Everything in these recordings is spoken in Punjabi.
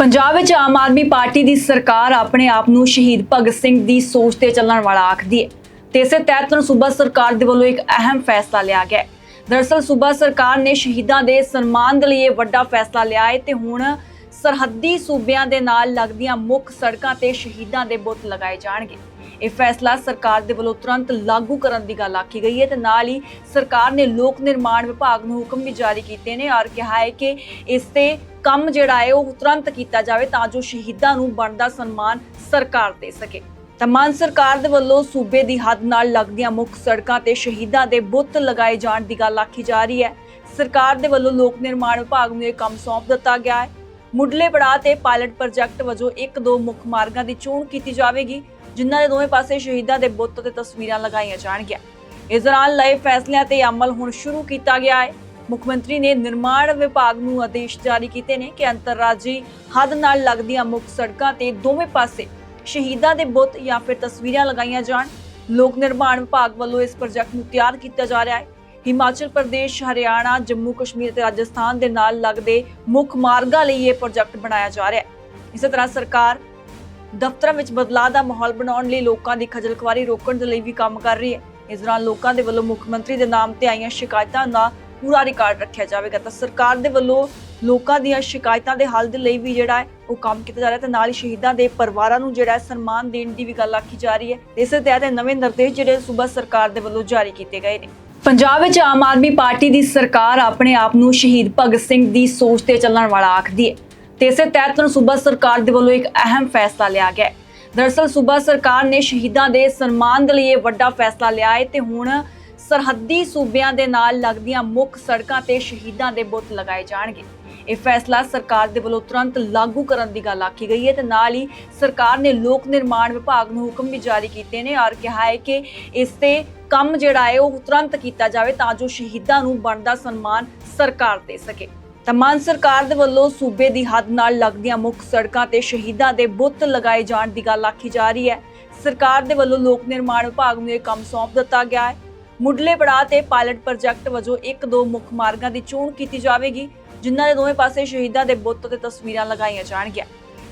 ਪੰਜਾਬ ਵਿੱਚ ਆਮ ਆਦਮੀ ਪਾਰਟੀ ਦੀ ਸਰਕਾਰ ਆਪਣੇ ਆਪ ਨੂੰ ਸ਼ਹੀਦ ਭਗਤ ਸਿੰਘ ਦੀ ਸੋਚ ਤੇ ਚੱਲਣ ਵਾਲਾ ਆਖਦੀ ਹੈ। ਤੇ ਇਸੇ ਤਹਿਤ ਸੂਬਾ ਸਰਕਾਰ ਦੇ ਵੱਲੋਂ ਇੱਕ ਅਹਿਮ ਫੈਸਲਾ ਲਿਆ ਗਿਆ ਹੈ। ਦਰਅਸਲ ਸੂਬਾ ਸਰਕਾਰ ਨੇ ਸ਼ਹੀਦਾਂ ਦੇ ਸਨਮਾਨ ਦੇ ਲਈ ਇਹ ਵੱਡਾ ਫੈਸਲਾ ਲਿਆ ਹੈ ਤੇ ਹੁਣ ਸਰਹੱਦੀ ਸੂਬਿਆਂ ਦੇ ਨਾਲ ਲੱਗਦੀਆਂ ਮੁੱਖ ਸੜਕਾਂ ਤੇ ਸ਼ਹੀਦਾਂ ਦੇ ਬੁੱਤ ਲਗਾਏ ਜਾਣਗੇ। ਇਹ ਫੈਸਲਾ ਸਰਕਾਰ ਦੇ ਵੱਲੋਂ ਤੁਰੰਤ ਲਾਗੂ ਕਰਨ ਦੀ ਗੱਲ ਆਖੀ ਗਈ ਹੈ ਤੇ ਨਾਲ ਹੀ ਸਰਕਾਰ ਨੇ ਲੋਕ ਨਿਰਮਾਣ ਵਿਭਾਗ ਨੂੰ ਹੁਕਮ ਵੀ ਜਾਰੀ ਕੀਤੇ ਨੇ ਔਰ ਕਿਹਾ ਹੈ ਕਿ ਇਸ ਤੇ ਕੰਮ ਜਿਹੜਾ ਹੈ ਉਹ ਤੁਰੰਤ ਕੀਤਾ ਜਾਵੇ ਤਾਂ ਜੋ ਸ਼ਹੀਦਾਂ ਨੂੰ ਬਣਦਾ ਸਨਮਾਨ ਸਰਕਾਰ ਦੇ ਸਕੇ। ਤਾਂ ਮਾਨ ਸਰਕਾਰ ਦੇ ਵੱਲੋਂ ਸੂਬੇ ਦੀ ਹੱਦ ਨਾਲ ਲੱਗਦੀਆਂ ਮੁੱਖ ਸੜਕਾਂ ਤੇ ਸ਼ਹੀਦਾਂ ਦੇ ਬੁੱਤ ਲਗਾਏ ਜਾਣ ਦੀ ਗੱਲ ਆਖੀ ਜਾ ਰਹੀ ਹੈ। ਸਰਕਾਰ ਦੇ ਵੱਲੋਂ ਲੋਕ ਨਿਰਮਾਣ ਵਿਭਾਗ ਨੂੰ ਇਹ ਕੰਮ ਸੌਂਪ ਦਿੱਤਾ ਗਿਆ ਹੈ। ਮੁੱਢਲੇ ਪੜਾਅ ਤੇ ਪਾਇਲਟ ਪ੍ਰੋਜੈਕਟ ਵਜੋਂ ਇੱਕ ਦੋ ਮੁੱਖ ਮਾਰਗਾਂ ਦੀ ਚੋਣ ਕੀਤੀ ਜਾਵੇਗੀ, ਜਿਨ੍ਹਾਂ ਦੇ ਦੋਵੇਂ ਪਾਸੇ ਸ਼ਹੀਦਾਂ ਦੇ ਬੁੱਤ ਤੇ ਤਸਵੀਰਾਂ ਲਗਾਈਆਂ ਜਾਣਗੀਆਂ। ਇਸ ਦੌਰਾਨ ਲਏ ਫੈਸਲਿਆਂ ਤੇ ਅਮਲ ਹੁਣ ਸ਼ੁਰੂ ਕੀਤਾ ਗਿਆ ਹੈ। ਮੁੱਖ ਮੰਤਰੀ ਨੇ ਨਿਰਮਾਣ ਵਿਭਾਗ ਨੂੰ ਆਦੇਸ਼ ਜਾਰੀ ਕੀਤੇ ਨੇ ਕਿ ਅੰਤਰਰਾਜੀ ਹੱਦ ਨਾਲ ਲੱਗਦੀਆਂ ਮੁੱਖ ਸੜਕਾਂ ਤੇ ਦੋਵੇਂ ਪਾਸੇ ਸ਼ਹੀਦਾਂ ਦੇ ਬੁੱਤ ਜਾਂ ਫਿਰ ਤਸਵੀਰਾਂ ਲਗਾਈਆਂ ਜਾਣ। ਲੋਕ ਨਿਰਮਾਣ ਵਿਭਾਗ ਵੱਲੋਂ ਇਸ ਪ੍ਰੋਜੈਕਟ ਨੂੰ ਤਿਆਰ ਕੀਤਾ ਜਾ ਰਿਹਾ ਹੈ। ਹਿਮਾਚਲ ਪ੍ਰਦੇਸ਼, ਹਰਿਆਣਾ, ਜੰਮੂ ਕਸ਼ਮੀਰ ਤੇ ਰਾਜਸਥਾਨ ਦੇ ਨਾਲ ਲੱਗਦੇ ਮੁੱਖ ਮਾਰਗਾਂ ਲਈ ਇਹ ਪ੍ਰੋਜੈਕਟ ਬਣਾਇਆ ਜਾ ਰਿਹਾ ਹੈ। ਇਸੇ ਤਰ੍ਹਾਂ ਸਰਕਾਰ ਦਫ਼ਤਰਾਂ ਵਿੱਚ ਬਦਲਾਅ ਦਾ ਮਾਹੌਲ ਬਣਾਉਣ ਲਈ ਲੋਕਾਂ ਦੀ ਖੱਜਲ ਖੁਆਰੀ ਰੋਕਣ ਦੇ ਲਈ ਵੀ ਕੰਮ ਕਰ ਰਹੀ ਹੈ। ਇਸ ਦੌਰਾਨ ਲੋਕਾਂ ਦੇ ਵੱਲੋਂ ਮੁੱਖ ਮੰਤਰੀ ਦੇ ਨਾਮ ਤੇ ਆਈਆਂ ਸ਼ਿਕਾਇਤਾਂ ਦਾ ਪੂਰਾ ਰਿਕਾਰਡ ਰੱਖਿਆ ਜਾਵੇਗਾ ਤਾਂ ਸਰਕਾਰ ਦੇ ਵੱਲੋਂ ਲੋਕਾਂ ਦੀਆਂ ਸ਼ਿਕਾਇਤਾਂ ਦੇ ਹੱਲ ਦੇ ਲਈ ਵੀ ਜਿਹੜਾ ਹੈ ਉਹ ਕੰਮ ਕੀਤਾ ਜਾ ਰਿਹਾ ਤੇ ਨਾਲ ਹੀ ਸ਼ਹੀਦਾਂ ਦੇ ਪਰਿਵਾਰਾਂ ਨੂੰ ਜਿਹੜਾ ਹੈ ਸਨਮਾਨ ਦੇਣ ਦੀ ਵੀ ਗੱਲ ਆਖੀ ਜਾ ਰਹੀ ਹੈ। ਇਸੇ ਤਹਿਤ ਇਹ ਨਵੇਂ ਨਿਰਦੇਸ਼ ਜਿਹੜੇ ਸੂਬਾ ਸਰਕਾਰ ਦੇ ਵੱਲੋਂ ਜਾਰੀ ਕੀਤੇ ਗਏ ਨੇ। ਪੰਜਾਬ ਵਿੱਚ ਆਮ ਆਦਮੀ ਪਾਰਟੀ ਦੀ ਸਰਕਾਰ ਆਪਣੇ ਆਪ ਨੂੰ ਸ਼ਹੀਦ ਭਗਤ ਸਿੰਘ ਦੀ ਸੋਚ ਤੇ ਚੱਲਣ ਵਾਲਾ ਆਖਦੀ ਹੈ ਤੇ ਇਸੇ ਤਹਿਤ ਸੂਬਾ ਸਰਕਾਰ ਦੇ ਵੱਲੋਂ ਇੱਕ ਅਹਿਮ ਫੈਸਲਾ ਲਿਆ ਗਿਆ ਹੈ। ਦਰਅਸਲ ਸੂਬਾ ਸਰਕਾਰ ਨੇ ਸ਼ਹੀਦਾਂ ਦੇ ਸਨਮਾਨ ਦੇ ਲਈ ਇਹ ਵੱਡਾ ਫੈਸਲਾ ਲਿਆ ਹੈ ਤੇ ਹੁਣ ਸਰਹੱਦੀ ਸੂਬਿਆਂ ਦੇ ਨਾਲ ਲੱਗਦੀਆਂ ਮੁੱਖ ਸੜਕਾਂ ਤੇ ਸ਼ਹੀਦਾਂ ਦੇ ਬੁੱਤ ਲਗਾਏ ਜਾਣਗੇ। ਇਹ ਫੈਸਲਾ ਸਰਕਾਰ ਦੇ ਵੱਲੋਂ ਤੁਰੰਤ ਲਾਗੂ ਕਰਨ ਦੀ ਗੱਲ ਆਖੀ ਗਈ ਹੈ ਤੇ ਨਾਲ ਹੀ ਸਰਕਾਰ ਨੇ ਲੋਕ ਨਿਰਮਾਣ ਵਿਭਾਗ ਨੂੰ ਹੁਕਮ ਵੀ ਜਾਰੀ ਕੀਤੇ ਨੇ ਔਰ ਕਿਹਾ ਹੈ ਕਿ ਇਸ ਤੇ ਕੰਮ ਜਿਹੜਾ ਹੈ ਉਹ ਤੁਰੰਤ ਕੀਤਾ ਜਾਵੇ ਤਾਂ ਜੋ ਸ਼ਹੀਦਾਂ ਨੂੰ ਬਣਦਾ ਸਨਮਾਨ ਸਰਕਾਰ ਦੇ ਸਕੇ। ਤਾਂ ਮਾਨ ਸਰਕਾਰ ਦੇ ਵੱਲੋਂ ਸੂਬੇ ਦੀ ਹੱਦ ਨਾਲ ਲੱਗਦੀਆਂ ਮੁੱਖ ਸੜਕਾਂ ਤੇ ਸ਼ਹੀਦਾਂ ਦੇ ਬੁੱਤ ਲਗਾਏ ਜਾਣ ਦੀ ਗੱਲ ਆਖੀ ਜਾ ਰਹੀ ਹੈ। ਸਰਕਾਰ ਦੇ ਵੱਲੋਂ ਲੋਕ ਨਿਰਮਾਣ ਵਿਭਾਗ ਨੂੰ ਇਹ ਕੰਮ ਸੌਂਪ ਦਿੱਤਾ ਗਿਆ ਹੈ। ਮੁੱਢਲੇ ਪੜਾਅ ਤੇ ਪਾਇਲਟ ਪ੍ਰੋਜੈਕਟ ਵਜੋਂ ਇੱਕ ਦੋ ਮੁੱਖ ਮਾਰਗਾਂ ਦੀ ਚੋਣ ਕੀਤੀ ਜਾਵੇਗੀ। ਜਿਨ੍ਹਾਂ ਦੇ ਦੋਵੇਂ ਪਾਸੇ ਸ਼ਹੀਦਾਂ ਦੇ ਬੁੱਤ ਤੇ ਤਸਵੀਰਾਂ ਲਗਾਈਆਂ ਜਾਣਗੀਆਂ।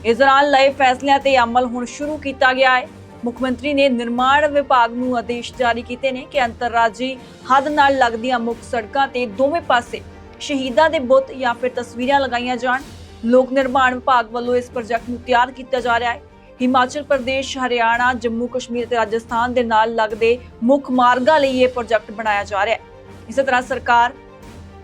ਇਸ ਦੌਰਾਨ ਲਏ ਫੈਸਲਿਆਂ ਤੇ ਅਮਲ ਹੁਣ ਸ਼ੁਰੂ ਕੀਤਾ ਗਿਆ ਹੈ। ਮੁੱਖ ਮੰਤਰੀ ਨੇ ਨਿਰਮਾਣ ਵਿਭਾਗ ਨੂੰ ਆਦੇਸ਼ ਜਾਰੀ ਕੀਤੇ ਨੇ ਕਿ ਅੰਤਰਰਾਜੀ ਹੱਦ ਨਾਲ ਲੱਗਦੀਆਂ ਮੁੱਖ ਸੜਕਾਂ ਤੇ ਦੋਵੇਂ ਪਾਸੇ ਸ਼ਹੀਦਾਂ ਦੇ ਬੁੱਤ ਜਾਂ ਫਿਰ ਤਸਵੀਰਾਂ ਲਗਾਈਆਂ ਜਾਣ। ਲੋਕ ਨਿਰਮਾਣ ਵਿਭਾਗ ਵੱਲੋਂ ਇਸ ਪ੍ਰੋਜੈਕਟ ਨੂੰ ਤਿਆਰ ਕੀਤਾ ਜਾ ਰਿਹਾ ਹੈ। ਹਿਮਾਚਲ ਪ੍ਰਦੇਸ਼, ਹਰਿਆਣਾ, ਜੰਮੂ ਕਸ਼ਮੀਰ ਤੇ ਰਾਜਸਥਾਨ ਦੇ ਨਾਲ ਲੱਗਦੇ ਮੁੱਖ ਮਾਰਗਾਂ ਲਈ ਇਹ ਪ੍ਰੋਜੈਕਟ ਬਣਾਇਆ ਜਾ ਰਿਹਾ ਹੈ। ਇਸੇ ਤਰ੍ਹਾਂ ਸਰਕਾਰ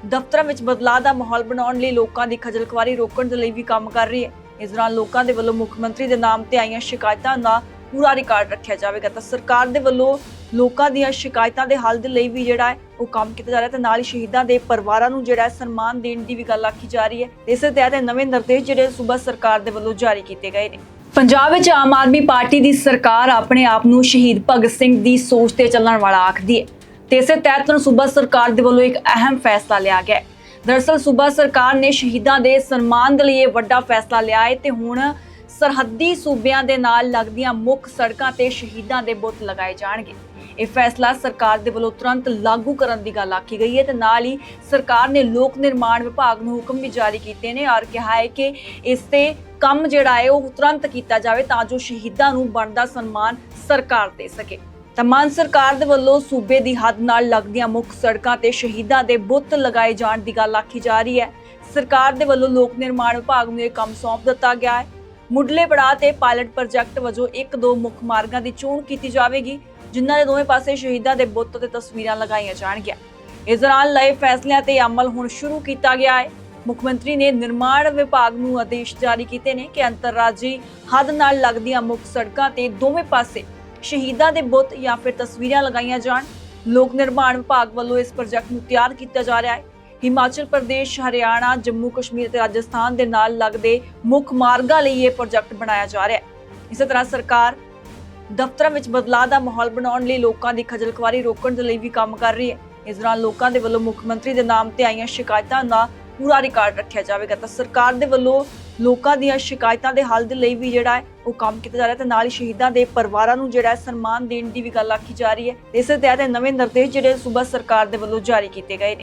ਦਫ਼ਤਰਾਂ ਵਿੱਚ ਬਦਲਾਅ ਦਾ ਮਾਹੌਲ ਬਣਾਉਣ ਲਈ ਲੋਕਾਂ ਦੀ ਖੱਜਲ ਖੁਆਰੀ ਰੋਕਣ ਦੇ ਲਈ ਵੀ ਕੰਮ ਕਰ ਰਹੀ ਹੈ। ਇਸ ਦੌਰਾਨ ਲੋਕਾਂ ਦੇ ਵੱਲੋਂ ਮੁੱਖ ਮੰਤਰੀ ਦੇ ਨਾਮ ਤੇ ਆਈਆਂ ਸ਼ਿਕਾਇਤਾਂ ਦਾ ਪੂਰਾ ਰਿਕਾਰਡ ਰੱਖਿਆ ਜਾਵੇਗਾ ਤਾਂ ਸਰਕਾਰ ਦੇ ਵੱਲੋਂ ਲੋਕਾਂ ਦੀਆਂ ਸ਼ਿਕਾਇਤਾਂ ਦੇ ਹੱਲ ਦੇ ਲਈ ਵੀ ਜਿਹੜਾ ਹੈ ਉਹ ਕੰਮ ਕੀਤਾ ਜਾ ਰਿਹਾ ਤੇ ਨਾਲ ਹੀ ਸ਼ਹੀਦਾਂ ਦੇ ਪਰਿਵਾਰਾਂ ਨੂੰ ਜਿਹੜਾ ਸਨਮਾਨ ਦੇਣ ਦੀ ਵੀ ਗੱਲ ਆਖੀ ਜਾ ਰਹੀ ਹੈ। ਇਸੇ ਤਹਿਤ ਨਵੇਂ ਨਿਰਦੇਸ਼ ਜਿਹੜੇ ਸੂਬਾ ਸਰਕਾਰ ਦੇ ਵੱਲੋਂ ਜਾਰੀ ਕੀਤੇ ਗਏ ਨੇ। ਪੰਜਾਬ ਵਿੱਚ ਆਮ ਆਦਮੀ ਪਾਰਟੀ ਦੀ ਸਰਕਾਰ ਆਪਣੇ ਆਪ ਨੂੰ ਸ਼ਹੀਦ ਭਗਤ ਸਿੰਘ ਦੀ ਸੋਚ ਤੇ ਚੱਲਣ ਵਾਲਾ ਆਖਦੀ ਹੈ। ਤੇ ਇਸੇ ਤਹਿਤ ਸੂਬਾ ਸਰਕਾਰ ਦੇ ਵੱਲੋਂ ਇੱਕ ਅਹਿਮ ਫੈਸਲਾ ਲਿਆ ਗਿਆ ਹੈ। ਦਰਅਸਲ ਸੂਬਾ ਸਰਕਾਰ ਨੇ ਸ਼ਹੀਦਾਂ ਦੇ ਸਨਮਾਨ ਦੇ ਲਈ ਇਹ ਵੱਡਾ ਫੈਸਲਾ ਲਿਆ ਹੈ ਤੇ ਹੁਣ ਸਰਹੱਦੀ ਸੂਬਿਆਂ ਦੇ ਨਾਲ ਲੱਗਦੀਆਂ ਮੁੱਖ ਸੜਕਾਂ ਤੇ ਸ਼ਹੀਦਾਂ ਦੇ ਬੁੱਤ ਲਗਾਏ ਜਾਣਗੇ। ਇਹ ਫੈਸਲਾ ਸਰਕਾਰ ਦੇ ਵੱਲੋਂ ਤੁਰੰਤ ਲਾਗੂ ਕਰਨ ਦੀ ਗੱਲ ਆਖੀ ਗਈ ਹੈ ਤੇ ਨਾਲ ਹੀ ਸਰਕਾਰ ਨੇ ਲੋਕ ਨਿਰਮਾਣ ਵਿਭਾਗ ਨੂੰ ਹੁਕਮ ਵੀ ਜਾਰੀ ਕੀਤੇ ਨੇ ਔਰ ਕਿਹਾ ਹੈ ਕਿ ਇਸ ਤੇ ਕੰਮ ਜਿਹੜਾ ਹੈ ਉਹ ਤੁਰੰਤ ਕੀਤਾ ਜਾਵੇ ਤਾਂ ਜੋ ਸ਼ਹੀਦਾਂ ਨੂੰ ਬਣਦਾ ਸਨਮਾਨ ਸਰਕਾਰ ਦੇ ਸਕੇ। ਤਾਂ ਮਾਨ ਸਰਕਾਰ ਦੇ ਵੱਲੋਂ ਸੂਬੇ ਦੀ ਹੱਦ ਨਾਲ ਲੱਗਦੀਆਂ ਮੁੱਖ ਸੜਕਾਂ ਤੇ ਸ਼ਹੀਦਾਂ ਦੇ ਬੁੱਤ ਲਗਾਏ ਜਾਣ ਦੀ ਗੱਲ ਆਖੀ ਜਾ ਰਹੀ ਹੈ। ਸਰਕਾਰ ਦੇ ਵੱਲੋਂ ਲੋਕ ਨਿਰਮਾਣ ਵਿਭਾਗ ਨੂੰ ਇਹ ਕੰਮ ਸੌਂਪ ਦਿੱਤਾ ਗਿਆ ਹੈ। ਮੁੱਢਲੇ ਪੜਾਅ ਤੇ ਪਾਇਲਟ ਪ੍ਰੋਜੈਕਟ ਵਜੋਂ ਇੱਕ ਦੋ ਮੁੱਖ ਮਾਰਗਾਂ ਦੀ ਚੋਣ ਕੀਤੀ ਜਾਵੇਗੀ, ਜਿਨ੍ਹਾਂ ਦੇ ਦੋਵੇਂ ਪਾਸੇ ਸ਼ਹੀਦਾਂ ਦੇ ਬੁੱਤ ਤੇ ਤਸਵੀਰਾਂ ਲਗਾਈਆਂ ਜਾਣਗੀਆਂ। ਇਸ ਦੌਰਾਨ ਲਏ ਫੈਸਲਿਆਂ ਤੇ ਅਮਲ ਹੁਣ ਸ਼ੁਰੂ ਕੀਤਾ ਗਿਆ ਹੈ। ਮੁੱਖ ਮੰਤਰੀ ਨੇ ਨਿਰਮਾਣ ਵਿਭਾਗ ਨੂੰ ਆਦੇਸ਼ ਜਾਰੀ ਕੀਤੇ ਨੇ ਕਿ ਅੰਤਰਰਾਜੀ ਹੱਦ ਨਾਲ ਲੱਗਦੀਆਂ ਮੁੱਖ ਸੜਕਾਂ ਤੇ ਦੋਵੇਂ ਪਾਸੇ ਸ਼ਹੀਦਾਂ ਦੇ ਬੁੱਤ ਜਾਂ ਫਿਰ ਤਸਵੀਰਾਂ ਲਗਾਈਆਂ ਜਾਣ। ਲੋਕ ਨਿਰਮਾਣ ਵਿਭਾਗ ਵੱਲੋਂ ਇਸ ਪ੍ਰੋਜੈਕਟ ਨੂੰ ਤਿਆਰ ਕੀਤਾ ਜਾ ਰਿਹਾ ਹੈ। ਹਿਮਾਚਲ ਪ੍ਰਦੇਸ਼, ਹਰਿਆਣਾ, ਜੰਮੂ ਕਸ਼ਮੀਰ ਤੇ ਰਾਜਸਥਾਨ ਦੇ ਨਾਲ ਲੱਗਦੇ ਮੁੱਖ ਮਾਰਗਾਂ ਲਈ ਇਹ ਪ੍ਰੋਜੈਕਟ ਬਣਾਇਆ ਜਾ ਰਿਹਾ ਹੈ। ਇਸੇ ਤਰ੍ਹਾਂ ਸਰਕਾਰ ਦਫ਼ਤਰਾਂ ਵਿੱਚ ਬਦਲਾਅ ਦਾ ਮਾਹੌਲ ਬਣਾਉਣ ਲਈ ਲੋਕਾਂ ਦੀ ਖੱਜਲ ਖੁਆਰੀ ਰੋਕਣ ਦੇ ਲਈ ਵੀ ਕੰਮ ਕਰ ਰਹੀ ਹੈ। ਇਸ ਦੌਰਾਨ ਲੋਕਾਂ ਦੇ ਵੱਲੋਂ ਮੁੱਖ ਮੰਤਰੀ ਦੇ ਨਾਮ ਤੇ ਆਈਆਂ ਸ਼ਿਕਾਇਤਾਂ ਦਾ ਪੂਰਾ ਰਿਕਾਰਡ ਰੱਖਿਆ ਜਾਵੇਗਾ ਤਾਂ ਸਰਕਾਰ ਦੇ ਵੱਲੋਂ ਲੋਕਾਂ ਦੀਆਂ ਸ਼ਿਕਾਇਤਾਂ ਦੇ ਹੱਲ ਦੇ ਲਈ ਵੀ ਜਿਹੜਾ ਹੈ ਉਹ ਕੰਮ ਕੀਤਾ ਜਾ ਰਿਹਾ ਤੇ ਨਾਲ ਹੀ ਸ਼ਹੀਦਾਂ ਦੇ ਪਰਿਵਾਰਾਂ ਨੂੰ ਜਿਹੜਾ ਹੈ ਸਨਮਾਨ ਦੇਣ ਦੀ ਵੀ ਗੱਲ ਆਖੀ ਜਾ ਰਹੀ ਹੈ। ਇਸੇ ਤਹਿਤ ਇਹ ਨਵੇਂ ਨਿਰਦੇਸ਼ ਜਿਹੜੇ ਸੂਬਾ ਸਰਕਾਰ ਦੇ ਵੱਲੋਂ ਜਾਰੀ ਕੀਤੇ ਗਏ ਨੇ।